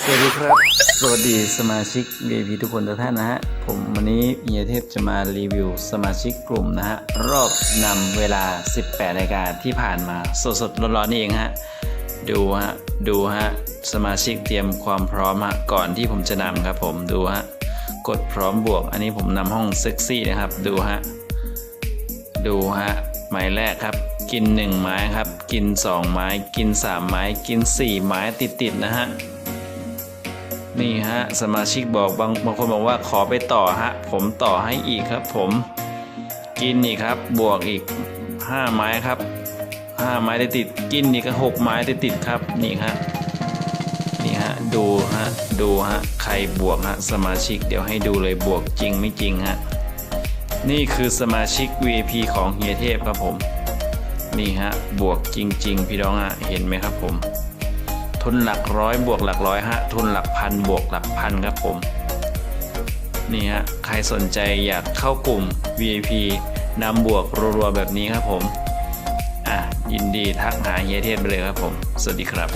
สวัสดีครับ สวัสดีสมาชิก VIP ทุกคนทุกท่านนะฮะ ผมวันนี้เฮียเทพจะมารีวิวสมาชิกกลุ่มนะฮะ รอบนำเวลา 18นาฬิกาที่ผ่านมาสดๆร้อนๆนี่เองฮะ ดูฮะ ดูฮะ สมาชิกเตรียมความพร้อมฮะ ก่อนที่ผมจะนำครับผมดูฮะ กดพร้อมบวก อันนี้ผมนำห้องเซ็กซี่นะครับ ดูฮะ ดูฮะ หมายแรกครับ กิน 1 ไม้ครับ กิน 2 ไม้ กิน 3 ไม้ กิน 4 ไม้ติดๆนะฮะ นี่ฮะสมาชิกบอกบางบางคนบอกว่าขอไปต่อฮะผมต่อให้อีกครับ ผมกินอีกครับ บวกอีก 5 ไม้ครับ 5 ไม้ได้ติดกินอีกก็ 6 ไม้ได้ติดครับนี่ฮะนี่ฮะดูฮะดูฮะใครบวกฮะสมาชิกเดี๋ยวให้ดูเลยบวกจริงไม่จริงฮะนี่คือสมาชิก VIP ของเฮียเทพครับผม นี่ฮะบวกจริง ๆ พี่น้องฮะเห็นไหมครับผม ทุนหลักร้อยบวกหลักร้อยฮะทุนหลักพันบวกหลักพันครับผมนี่ฮะใครสนใจอยากเข้ากลุ่ม VIP นำบวกรัวๆแบบนี้ครับผมอะยินดีทักหาเฮียเทศไปเลยครับผม สวัสดีครับ